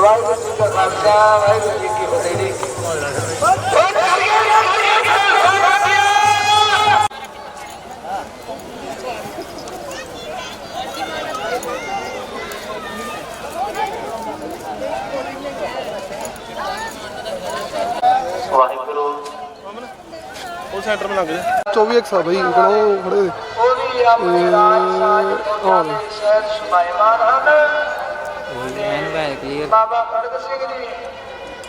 ਵਾਹਿਗੁਰੂ। ਜੀ ਦਾ ਖਾਲਸਾ ਵਾਹਿਗੁਰੂ ਜੀ ਕੀ ਫਤਿਹ ਜੀ ਉਹ ਸੈਂਟਰ ਮੇ ਲੱਗ ਜਾ। 24 100 ਬਈ ਕੋਲੋਂ ਖੜੇ। ਉਹਦੀ ਆਪਣੀ ਰਾਜ ਸਾਜ ਮਾਇਮਾਨ ਹਨ ਕਲੀਅਰ ਬਾਬਾ ਖੜਕ ਸਿੰਘ ਜੀ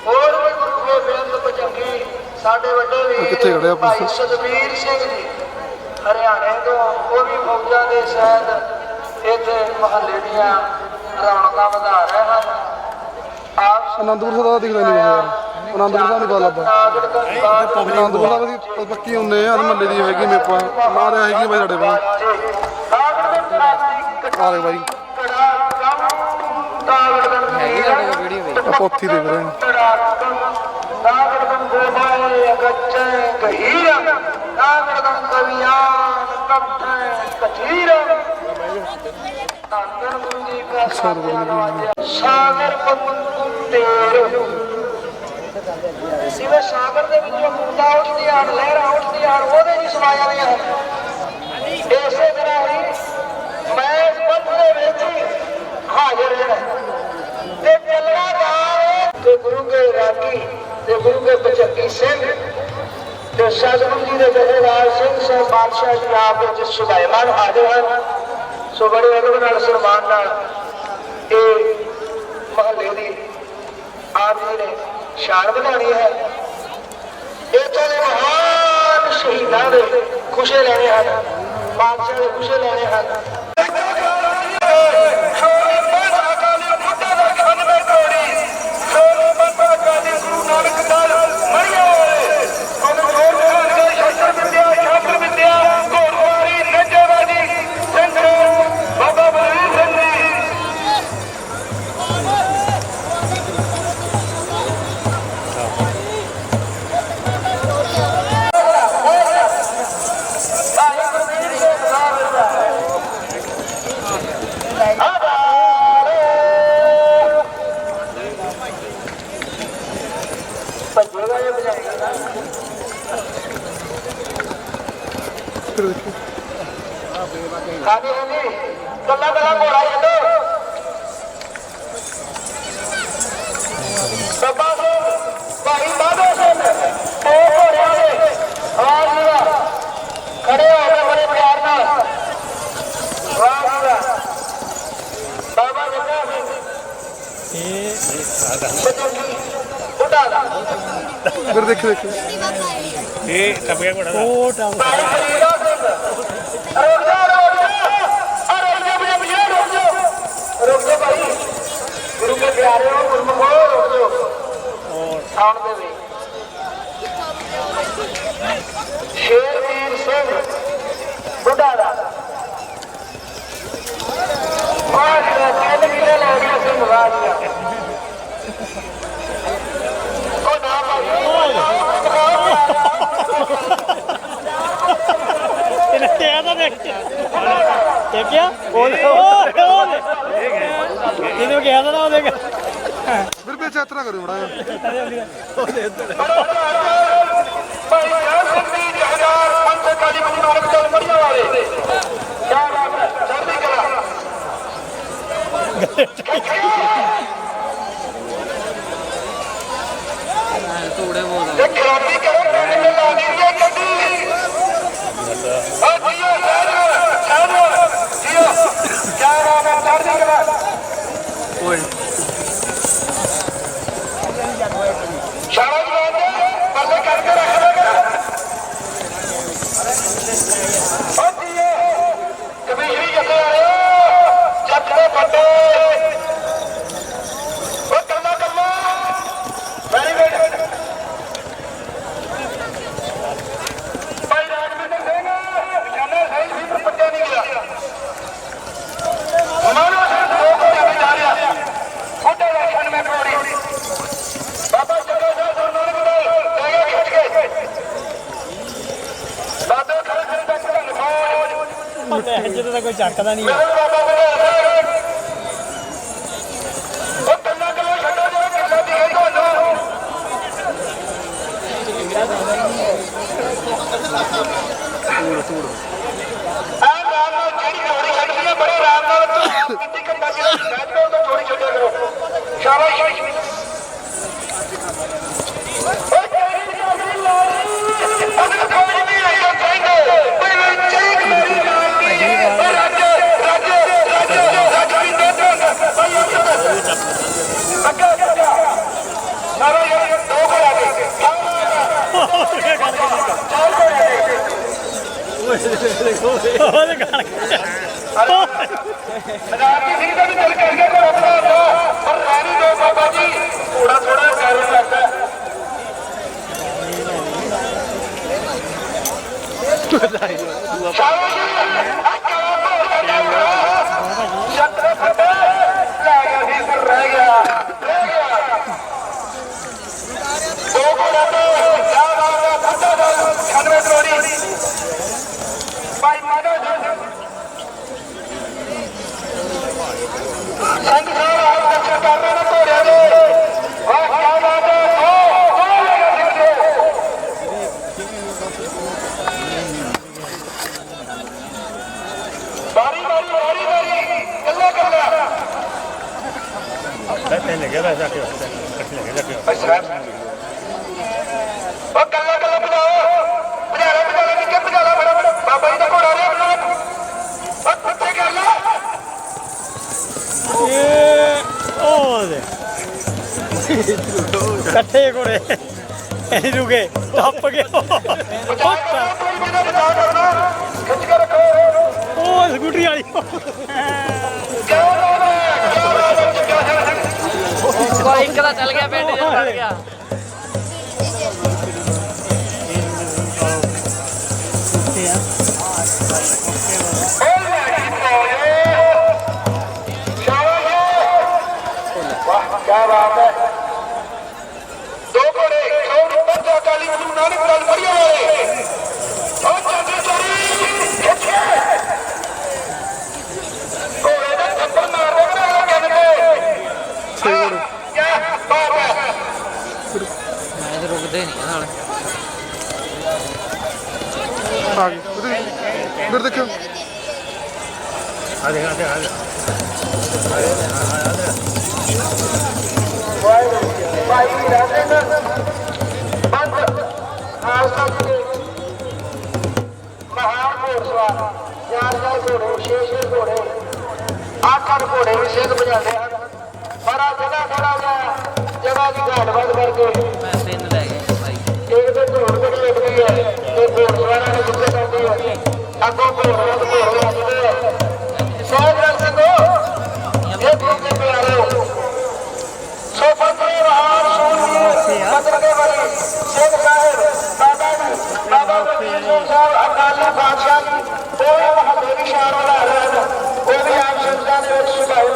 ਹੋਰ ਵੀ ਗੁਰੂ ਬੇਅੰਤ ਭਜੰਗੀ ਸਾਡੇ ਵੱਡੇ ਵੀਰ ਕਿੱਥੇ ਖੜਿਆ ਪੁਲਿਸ? ਭਾਈ ਸਤਵੀਰ ਸਿੰਘ ਜੀ ਹਰਿਆਣੇ ਤੋਂ ਉਹ ਵੀ ਫੌਜਾਂ ਦੇ ਸਹਿਤ ਇੱਥੇ ਮਹੱਲੇ ਦੀਆਂ ਰੌਣਕਾਂ ਵਧਾ ਰਹੇ ਹਨ। ਆਪ ਅਨੰਦਪੁਰ ਸਾਹਿਬ ਦਾ ਦਿਖਦਾ ਨਹੀਂ ਯਾਰ ਅਨੰਦਪੁਰ ਸਾਹਿਬ ਨਹੀਂ ਪਤਾ ਅਨੰਦਪੁਰ ਸਾਹਿਬ ਦੀ ਪੱਕੀ ਹੁੰਦੇ ਆ ਮਹੱਲੇ ਦੀ ਹੈਗੀ ਮੇਪਾ ਮਾਰਿਆ ਹੈਗੀ ਬਾਈ ਸਾਡੇ ਕੋਲ। ਆ ਰਹੇ ਬਾਈ। ਹੈਗੀ ਤੁਹਾਡੇ ਕੋਲ ਵੀਡੀਓ ਵੀ? ਆਪਾਂ ਉੱਥੇ ਹੀ ਦੇਖ ਰਹੇ ਹਾਂ ਸਾਗਰ ਪੰਤੇਰ ਸਿਵੇ ਸਾਗਰ ਦੇ ਵਿੱਚੋਂ ਮੁੰਡਾ ਉੱਠਦੀ ਆਣ ਲਹਿਰਾਂ ਉੱਠਦੀਆਂ ਆਣ ਉਹਦੇ ਜੀ ਸਮਾਇਆ ਹੋਈਆਂ ਹਨ ਇਸੇ ਤਰ੍ਹਾਂ ਹੀ ਮੈਂ ਪੰਥ ਦੇ ਵਿੱਚ ਹਾਜ਼ਰ ਹਾਂ ਚੱਲਣਾ ਦਾ ਤੇ ਗੁਰੂ ਕੇ ਰਾਗੀ ਤੇ ਗੁਰੂ ਕੇ ਬਚਕੀ ਸਿੰਘ ਤੇ ਸਤਿਗੁਰੂ ਜੀ ਦੇ ਜਥੇਦਾਰ ਸਿੰਘ ਸਾਹਿਬ ਬਾਦਸ਼ਾਹ ਜੀ ਆਪ ਵਿੱਚ ਸੁਭਾਈਮਾਨ ਹਾਜ਼ਰ ਹਨ। ਸੋ ਬੜੇ ਅਦਬ ਨਾਲ, ਸਨਮਾਨ ਨਾਲ ਇਹ ਮਹੱਲੇ ਦੀ ਆਪ ਜੀ ਨੇ ਸ਼ਾਨ ਵਧਾਉਣੀ ਹੈ। ਇੱਥੋਂ ਦੇ ਮਹਾਨ ਸ਼ਹੀਦਾਂ ਦੇ ਖੁਸ਼ੇ ਲੈਣੇ ਹਨ, ਬਾਦਸ਼ਾਹ ਦੇ ਖੁਸ਼ੇ ਲੈਣੇ ਹਨ। ਬਾਬਾ ਹਾਂਜੀ ਹਾਂਜੀ ਕੱਲਾ ਕੱਲਾ ਘੋੜਾ ਛੱਡੋ ਬੱਬਾ ਸਿੰਘ ਭਾਈ ਬਾਦੋ ਸਿੰਘ ਉਹ ਘੋੜਿਆਂ ਦੇ ਆਵਾਜ਼ ਨਾਲ ਖੜੇ ਹੋ ਕੇ ਬੜੇ ਪਿਆਰ ਨਾਲ ਵਾਹ ਵਾਹ ਬਾਬਾ ਜੱਗਾ ਸਿੰਘ। ਇਹ ਉਡਾ ਦਾ ਫਿਰ ਦੇਖ ਦੇਖ। ਇਹ ਟੱਪਿਆ ਘੋੜਾ ਦਾ। ਉਹ ਟੱਪਿਆ ਗੁਰੂ ਕੇ ਪਿਆਰੇ ਹੋ ਗੁਰਮੁਖੋ ਰੁਕ ਜਾ ਸਾਉਣ ਦੇ ਵੀ ਸ਼ੇਰਵੀਰ ਸਿੰਘ ਬੁੱਢਾ ਦਾ ਵਾਹ ਜੀ ਵਾਹ, ਤਿੰਨ ਕਿਲੇ ਲੈ ਗਿਆ ਸਿੰਘ ਵਾਹ ਜੀ ਚੈਤਰਾ ਕਰਿਓ ਬੜਾ ਭਾਈ ਸਾਹਿਬ ਸੰਦੀਪ ਜੀ ਹਜ਼ਾਰ ਪੰਜ ਸੌ ਚਾਲੀ ਗੁਰੂ ਨਾਨਕ ਦੇਵ ਮੜੀਆਂ ਵਾਲੇ ਕਿਆ ਬਾਤ ਹੈ ਚੜ੍ਹਦੀ ਕਲਾ ਤੂੜੇ ਬੋਲਦਾ ਤੇ ਖਰਾਬੀ ਕਰੋ ਪਿੰਡ ਦੇ ਲਾ ਗਈ ਇਹ ਗੱਡੀ ਆ ਜੀਓ ਸਾਹਿਬ ਸਾਹਿਬ ਜੀਓ ਕਿਆ ਬਾਤ ਹੈ ਚੜ੍ਹਦੀ ਕਲਾ ਓਏ ਸ਼ਾਬਾਸ਼ ਬਾਤ ਪੱਲੇ ਕਰਕੇ ਰੱਖ ਦੇਗਾ ਓ ਜੀਓ ਕਬੀਰੀ ਜੱਥੇ ਆਇਓ ਜੱਟ ਦੇ ਚੱਕਦਾ ਨਹੀਂ ਮੇਰੇ ਬਾਬਾ ਬੁਝਾਰ ਉਹ ਕੱਲਾ ਕੱਲਾ ਛੱਡੋ ਆ। ਰਾਮ ਨਾਲ ਜਿਹੜੀ ਜੋੜੀ ਛੱਡਦੀ ਹੈ ਬੜੇ ਆਰਾਮ ਨਾਲ ਤੂੰ ਕਿੱਥੇ ਕੰਡਾ ਜਿਹੜਾ ਬੈਠ ਉਹ ਜੋੜੀ ਛੱਡਿਆ ਕਰੋ। ਸ਼ਾਬਾਸ਼। ਓਏ ਰਾਜੀ ਸਿੰਘ ਦਾ ਵੀ ਦਿਲ ਕਰ ਗਿਆ ਕੋਈ ਆਪਣਾ ਹੁੰਦਾ ਪਰ ਰਹਿਣੀ ਦੋ ਬਾਬਾ ਜੀ ਥੋੜਾ ਥੋੜਾ ਕਰਨ ਲੱਗਦਾ ਸ਼ਾਬਾਸ਼ ਜੀ ਅੱਗੇ ਛੱਤਰ ਬਾਰੀ ਬਾਰੀ ਬਾਰੀ ਬਾਰੀ ਕੱਲਾ ਕੱਲਾ ਅੱਛਾ ਉਹ ਇਕੱਠੇ ਘੋੜੇ। ਇਹ ਰੁਕੇ, ਟੱਪ ਗਏ ਉਹ ਸਕੂਟਰੀ ਵਾਲੀ। ਕਿਉਂ ਦਾ ਚੱਲ ਗਿਆ ਪਿੰਡ ਚ ਚੱਲ ਗਿਆ। ਲਾਲ ਮਰੀਆ ਵਾਲੇ ਉਹ ਚਾਚੇ ਚੋਰੀ ਖਿੱਚੇ ਘੋੜੇ ਦਾ ਥੱਪੜ ਮਾਰ ਦੇ ਨਾ ਨਹੀਂ ਨਾਲ। ਆ ਗਈ। ਉਧਰ ਉਧਰ ਦੇਖੋ ਭਾਈ ਰਾਜੇ ਬੰਦ ਅੱਠ ਘੋੜੇ ਵੀ ਸਿੰਘ ਵਜਾਉਂਦੇ ਹਨ। ਪਰ ਆ ਜਗ੍ਹਾ ਥੋੜਾ ਜਿਹਾ ਜਗ੍ਹਾ ਦੀ ਘਾਟ ਵੱਧ ਕਰਕੇ ਮੈਂ ਤਿੰਨ ਲੈ ਗਿਆ ਭਾਈ। ਇੱਕ ਤੇ ਘੋੜ ਬੜੀ ਲੱਗਦੀ ਹੈ ਤੇ ਘੋੜਸਵਾਰਾਂ ਨੂੰ ਕਿੱਥੇ ਜਾਂਦੀ ਹੈ ਅੱਗੋਂ ਘੋੜਿਆਂ ਦੇ ਘੋੜੇ ਆਉਂਦੇ ਆ ਸਹਿਜ ਰੰਗ ਸਿੰਘੋ ਇਹ ਗੁਰੂ ਦੇ ਪਿਆਰੋ ਸੋ ਫਤਿਹ ਰਹਾਰ ਸੂਰਜੀ ਬਦਲਗੇ ਵਾਲੀ ਸਿੰਘ ਸਾਹਿਬ ਬਾਬਾ ਜੀ ਬਾਬਾ ਸਿੰਘ ਸਾਹਿਬ ਅਕਾਲੀ ਬਾਦਸ਼ਾਹ ਜੀ ਉਹ ਵੀ ਮਹੱਲੇ ਦੀ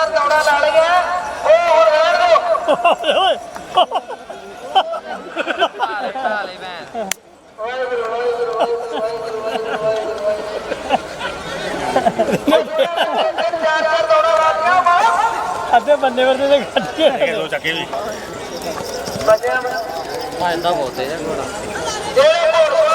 ਚਾਰ ਦੌੜਾਂ ਲਾ ਲਈਆਂ ਉਹ ਹੁਣ ਰਹਿਣ ਦਿਓ ਓਏ ਢਾਲੇ ਢਾਲੇ ਮੈਂ ਵਾਹਿਗੁਰੂ ਵਾਹਿਗੁਰੂ ਵਾਹਿਗੁਰੂ ਤਿੰਨ ਚਾਰ ਚਾਰ ਦੌੜਾਂ ਲਾ ਲਈਆਂ ਮਾਂ ਅੱਧੇ ਬੰਦੇ ਵਰਦੇ ਦੇ। ਕੱਢ ਕੇ ਦੋ ਚੱਕੇ ਵੀ। ਬੱਜਿਆ ਮੈਂ। ਭਾਂਦਾ ਬਹੁਤ ਹੈ ਘੋੜਾ। ਜਿਹੜੇ ਘੋੜਸਵਾਰਾਂ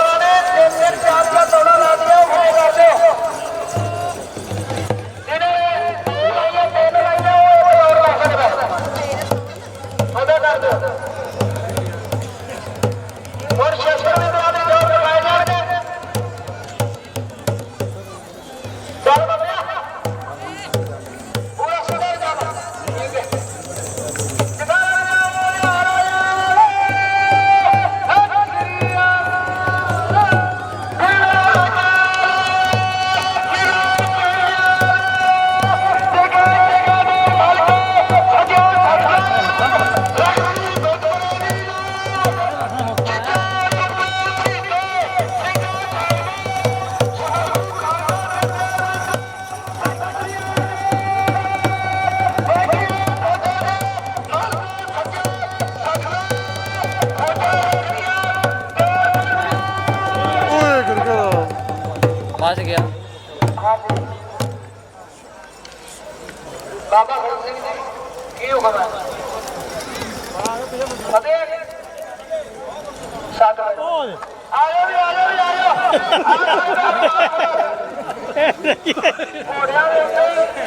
ਘੋੜਿਆਂ ਦੇ ਉੱਤੇ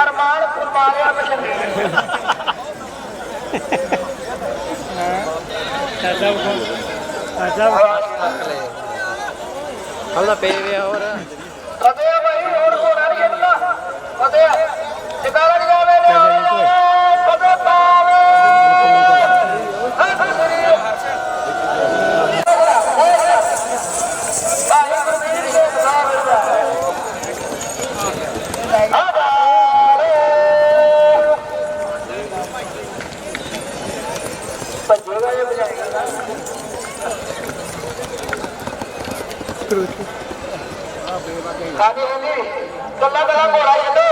ਅਰਮਾਨ ਕੁਰਬਾਨਿਆ ਮਸ਼ਹੂਰ ਚਾਚਾ ਕੋਲ ਚਾਚਾ ਹਲਦਾ ਪੇ ਗਿਆ ਹੋਰ। ਫਤਿਹ ਭਾਈ ਹੋਰ ਘੋੜਾ ਨਹੀਂ ਖੇਡਣਾ ਫਤਿਹ ਜਗਾਲਾ ਨਹੀਂ ਜਾਵੇ ਫਤਿਹ ਪਾਵੇ ਹੱਥ ਸ੍ਰੀ ਭਾਈ ਗੁਰਮੀਤ ਦੇ ਨਾਮ ਭੱਜੇਗਾ ਇਹ ਬਜਾਏਗਾ ਹਾਂਜੀ ਹਾਂਜੀ ਕੱਲਾ ਕੱਲਾ ਘੋੜਾ ਛੱਡੋ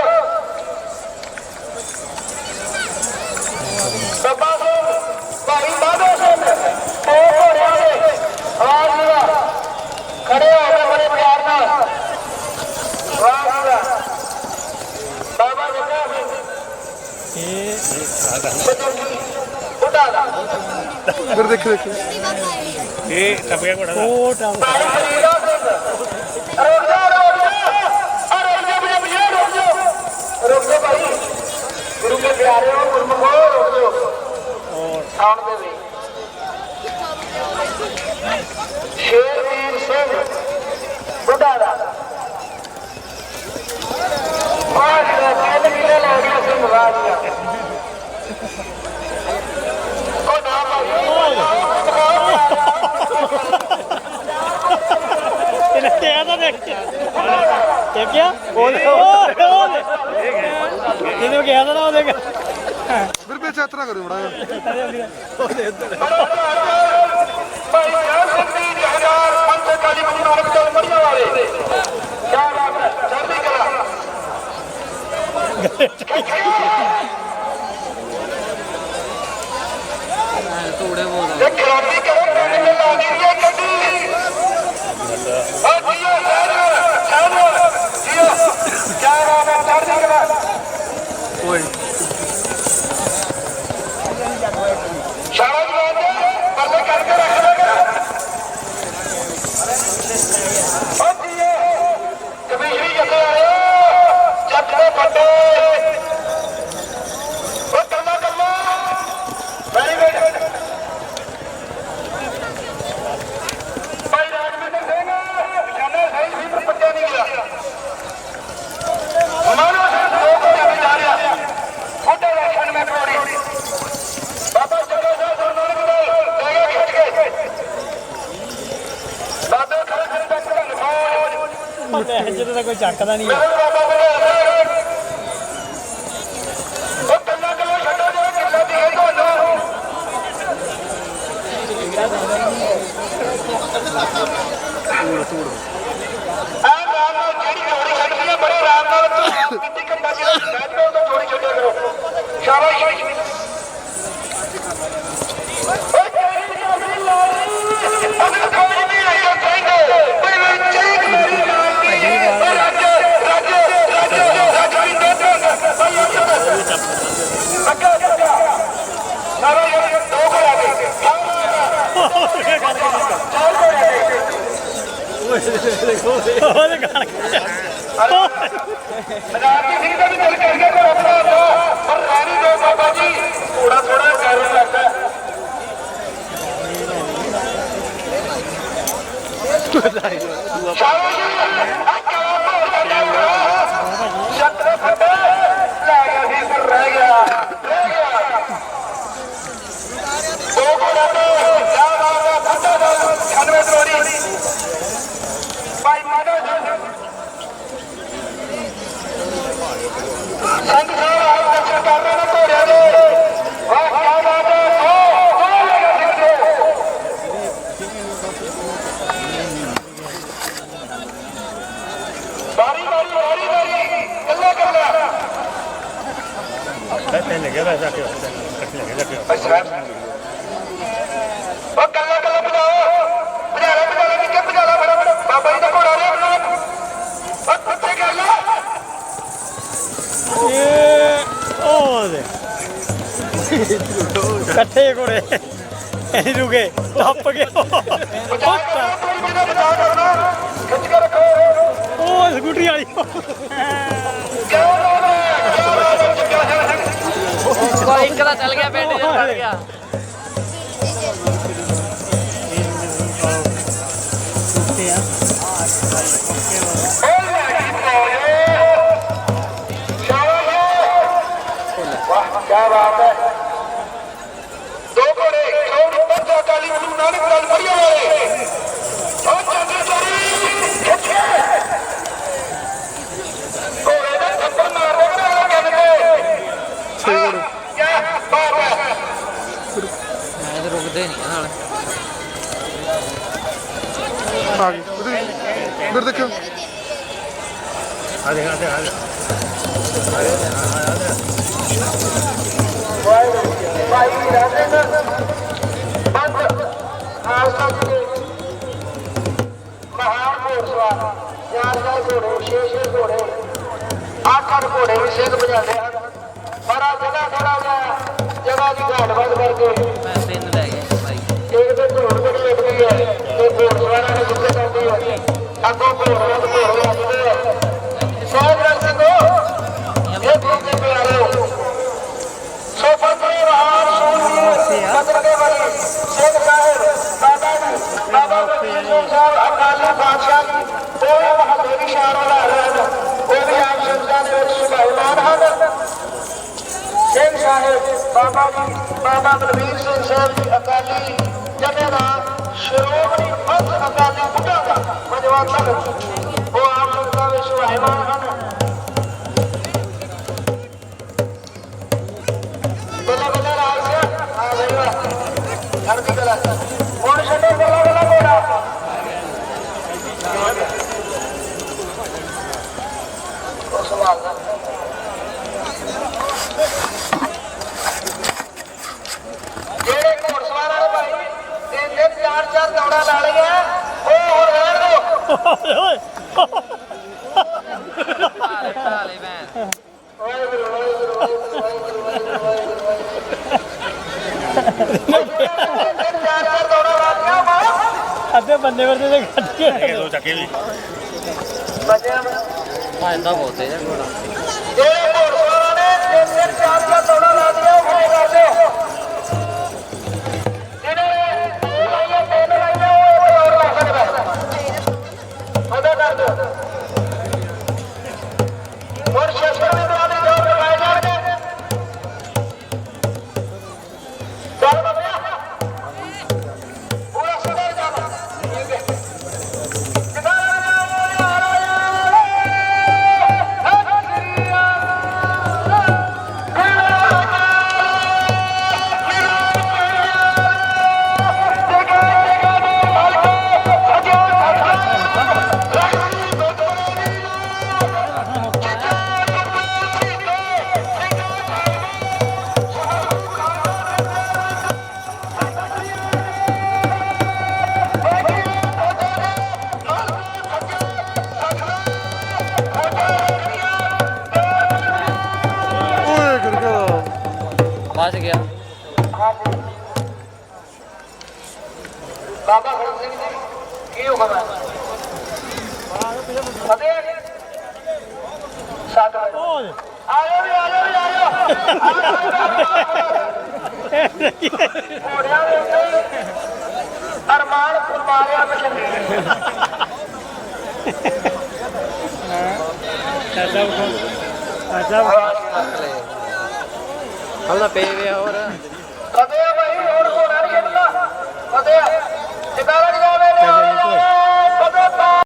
ਬੱਬਾ ਸਿੰਘ ਭਾਈ ਮਾਧੋ ਸਿੰਘ ਉਹ ਘੋੜਿਆਂ ਦੇ। ਆਵਾਜ਼ ਲਗਾ ਖੜੇ ਹੋ ਕੇ ਬੜੇ ਪਿਆਰ ਨਾਲ ਵਾਹ ਜੀ ਵਾਹ ਬਾਬਾ ਜੱਗਾ ਸਿੰਘ ਇਹ ਬੁੱਢਾ ਦਾ ਫਿਰ ਦੇਖ ਦੇਖ ਉਹ ਟਾਪ ਭਾਈ ਫਰੀਦਾ ਸਿੰਘ ਗੁਰੂ ਕੇ ਪਿਆਰੇ ਹੋ ਗੁਰਮੁਖੋ? ਰੁਕ ਜਾ ਆਉਣ ਦੇ ਵੀ। ਸ਼ੇਰਵੀਰ ਸਿੰਘ ਬੁੱਢਾ ਦਾ। ਮਾਸ਼ਾ ਕਹਿੰਦੇ ਕਿਹਨੇ ਲੈ ਗਿਆ ਸਿੰਘ ਵਾਜੀਆ ਉਹ ਨਾ ਇਹਨੇ ਕਿਹਾ ਤਾਂ ਦੇਖ ਤੇ ਕਿਹਾ ਉਹ ਦੇ। ਉਹ ਦੇ, ਉਹ ਦੇ। ਜਿਹਨੂੰ ਕਿਹਾ ਤਾਂ ਨਾ ਉਹ ਦੇਖ ਵਿੱਚ ਯਾਤਰਾ ਕਰਿਓ ਬੜਾ ਭਾਈ ਜਾਨ ਸਿੰਘ ਜੀ ਕਾਲੀ ਗੁਰੂ ਨਾਨਕ ਵਾਲੇ ਕਿਆ ਬਾਤ ਹੈ ਚੜ੍ਹਦੀ ਕਲਾ ਤੂੜੇ ਬੋਲ ਇਹ ਖਰਾਬੀ ਕਰੋ ਪਿੰਡ ਦੇ ਲਾ ਦੀ ਇਹ ਗੱਡੀ ਆ ਜੀਓ ਸਾਹਿਬ ਸਾਹਿਬ ਜੀਓ ਕਿਆ ਬਾਤ ਹੈ ਚੜ੍ਹਦੀ ਕਲਾ ਸ਼ਾਬਾਸ਼ ਬਾਤ ਪਰਦੇ ਕਰਕੇ ਰੱਖ ਦੇਗਾ ਓ ਜੀਓ ਕਮਿਸ਼ਰੀ ਜੱਥੇ ਆਇਓ ਜੱਟ ਦੇ ਫੱਟੇ ਓ ਕੱਲਾ ਕੱਲਾ ਵੈਰੀ ਗੁੱਡ ਭਾਈ ਰਾਜਵਿੰਦਰ ਸਿੰਘ ਪਛਾਣਿਆ ਸਹੀ ਸੀ ਪਰ ਪੱਕਿਆ ਨਹੀਂ ਗਿਆ ਮਾਨੋ ਸਿੰਘ ਦੋ ਘੋੜਿਆਂ ਤੇ ਜਾ ਰਿਹਾ ਫੋਟੋ ਦਾ 96 ਕਰੋੜੀ ਬਾਬਾ ਜੱਗਾ ਸਾਹਿਬ ਗੁਰੂ ਨਾਨਕ ਦੇਵ ਲੈ ਗਿਆ ਖਿੱਚ ਕੇ ਬਾਬੇ ਖੜੇ ਸਿੰਘ ਤੱਕ ਦਾ ਨਿਖਾਜ ਮੈਂ ਜਦੋਂ ਤਾਂ ਕੋਈ ਚੱਕਦਾ ਨਹੀਂ ਮੇਰੇ ਬਾਬਾ ਆ? ਰਾਮ ਨਾਲ ਜਿਹੜੀ ਜੋੜੀ ਛੱਡਦੀ ਹੈ ਬੜੇ ਆਰਾਮ ਨਾਲ ਕਿੱਤੀ ਕੰਡਾ ਜਿਹੜਾ ਜੋੜੀ ਛੱਡਿਆ ਕਰੋ। ਸ਼ਾਬਾਸ਼ ਓਏ ਤੇਰੀ ਜੋੜੀ ਲਾਲੀ ਅਗਰ ਕੋਈ ਨਹੀਂ ਆਇਆ ਕਹਿੰਦੇ ਓਏ ਮੈਂ ਚੇਕ ਮੇਰੀ ਲਾਲੀ ਓ ਰੱਜ ਰੱਜ ਰੱਜ ਰੱਜ ਪਿੰਡੇ ਤੋਂ ਭਾਈ ਅੱਗਾ ਅੱਗਾ ਸਾਰਾ ਇਹ ਦੋ ਘਰ ਆ ਗਏ ਚਾਰ ਘਰ ਆ ਗਏ ਉਹਦੇ ਗਾਲ ਮਜ਼ਾਕੀ ਸਿੰਘ ਦਾ ਵੀ ਦਿਲ ਕਰ ਗਿਆ ਕੋਈ ਆਪਣਾ ਹੁੰਦਾ ਪਰ ਰਾਣੀ ਦੋ ਬਾਬਾ ਜੀ ਥੋੜਾ ਥੋੜਾ ਕਰਨ ਲੱਗਦਾ ਸ਼ਾਬਾਸ਼। ਸਾਹਿਬ ਉਹ ਕੱਲਾ ਕੱਲਾ ਬੁਲਾਓ ਬੁਲਾਰਾ ਬੁਲਾਰਾ ਨਿੱਕੇ ਬੁਲਾਰਾ ਬੜਾ ਬੜਾ ਬਾਬਾ ਜੀ ਦਾ ਘੋੜਾ ਰੇ ਬੁਲਾਓ ਉਹ ਕੁੱਤੇ ਕਰ ਲਾ। ਇਹ ਉਹ ਦੇ। ਇਕੱਠੇ ਘੋੜੇ। ਇਹ ਰੁਕੇ ਟੱਪ ਗਏ। ਬਚਾਓ ਕਰਨਾ ਖਿੱਚ ਕੇ ਰੱਖੋ। ਉਹ ਸਕੂਟਰੀ ਵਾਲੀ। ਕਿਉਂ ਇੱਕ ਦਾ ਚੱਲ ਗਿਆ ਪਿੰਡ ਚੱਲ ਗਿਆ। ਘੋੜਸਵਾਰ ਚਾਰ ਚਾਰ ਘੋੜੇ ਛੇ ਛੇ ਘੋੜੇ। ਅੱਠ ਅੱਠ ਘੋੜੇ ਵੀ ਸਿੰਘ ਭਜਾਉਂਦੇ ਹਨ ਬੜਾ ਜਗ੍ਹਾ ਥੋੜਾ ਜਿਹਾ ਜਗ੍ਹਾ ਦੀ ਘਾਟ ਵੱਧ ਕਰਕੇ ਮੈਂ ਪਿੰਨ ਲੈ ਗਿਆ ਭਾਈ। ਇੱਕ ਤੇ ਘੋੜ ਬੜੀ ਲੱਗਦੀ ਹੈ ਤੇ ਘੋੜਸਵਾਰਾਂ ਨੂੰ ਦਿੱਕਤ ਆਉਂਦੀ ਹੈ। ਅੱਗੋਂ ਘੋੜਿਆਂ ਤੋਂ ਘੋੜੇ ਆਉਂਦੇ ਆ। ਸੋਹਣ ਰੰਗ ਸਿੰਘੋ ਇਹ ਗੁਰੂ ਪਿਆਰੇ ਸੋ ਫਤਿਹ ਰਹਾ ਸੋਹਣ ਕਦਰੇ ਵਾਲੀ। ਬਾਬਾ ਫਰੀਦ ਸਿੰਘ ਸਾਹਿਬ ਅਕਾਲੀ ਬਾਦਸ਼ਾਹ ਜੀ ਉਹ ਮਹੱਲੇ ਦੀ ਸ਼ਾਨ ਵਧਾ ਰਹੇ ਹਨ ਉਹ ਵੀ ਆਪ ਸੰਗਤਾਂ ਦੇ ਵਿੱਚ ਸੁਭਾਈਮਾਨ ਹਨ ਸਿੰਘ ਸਾਹਿਬ ਬਾਬਾ ਜੀ ਬਾਬਾ ਬਲਵੀਰ ਸਿੰਘ ਸਾਹਿਬ ਜੀ ਅਕਾਲੀ ਜਥੇਦਾਰ ਸ਼੍ਰੋਮਣੀ ਪੰਥ ਅਕਾਲੀ ਬੁੱਢਾ ਦਾ ਮਜਵਾ ਤਖਤ ਉਹ ਆਪ ਸੰਗਤਾਂ ਵਿੱਚ ਸੁਭਾਈਮਾਨ ਹਨ ਬੱਲਾ ਬੱਲਾ ਰਾਜ ਆ ਗਈ ਵਾ ਚੜ੍ਹਦੀ ਕਲਾ ਹੁਣ ਛੱਡੋ ਬੱਲਾ ਬੱਲਾ ਘੋੜਾ ਉਹ ਸਵਾਲ ਦਾ ਜਿਹੜੇ ਘੋੜਸਵਾਰਾਂ ਨੇ ਭਾਈ ਤਿੰਨ ਤਿੰਨ ਚਾਰ ਚਾਰ ਦੌੜਾਂ ਲਾ ਲਈਆਂ ਉਹ ਹੁਣ ਰਹਿਣ ਦਿਓ ਓਏ ਭਾਰੇ ਭਾਲੇ ਮੈਂ ਵਾਹਿਗੁਰੂ ਵਾਹਿਗੁਰੂ ਵਾਹਿਗੁਰੂ ਵਾਹਿਗੁਰੂ ਵਾਹਿਗੁਰੂ ਵਾਹਿਗੁਰੂ ਤਿੰਨ ਚਾਰ ਚਾਰ ਦੌੜਾਂ ਲਾ ਲਈਆਂ ਵਾ ਅੱਧੇ ਬੰਦੇ ਵਰਦੇ ਦੇ ਕੱਢ ਕੇ ਬੱਚਿਆਂ ਨੂੰ ਭੱਜਦਾ ਬਹੁਤ ਹੈ। ਘੋੜਾ ਜਿਹੜੇ ਘੋੜਸਵਾਰਾਂ ਨੇ ਤਿੰਨ ਤਿੰਨ ਚਾਰ ਚਾਰ ਦੌੜਾਂ ਲਾ ਲਈਆਂ ਉਹ ਖੜੇ ਬਚ ਗਿਆ। ਬਾਬਾ ਖੜਕ ਸਿੰਘ ਜੀ ਕੀ ਹੁਕਮ ਹੈ ਫਤਿਹ ਸਾਧ ਆਇਓ ਵੀ ਆਇਓ ਵੀ ਆਇਓ ਘੋੜਿਆਂ ਦੇ ਉੱਤੇ ਅਰਮਾਨ ਫਰਮਾਰਿਆ ਮਸ਼ਹੂਰ ਐਸਾ ਐਸਾ ਹਲਦਾ ਪੇ ਗਿਆ ਹੋਰ। ਫਤਿਹ ਭਾਈ ਹੋਰ ਘੋੜਾ ਨਹੀਂ ਛੱਡਣਾ ਫਤਿਹ ਜਗਾਲਾ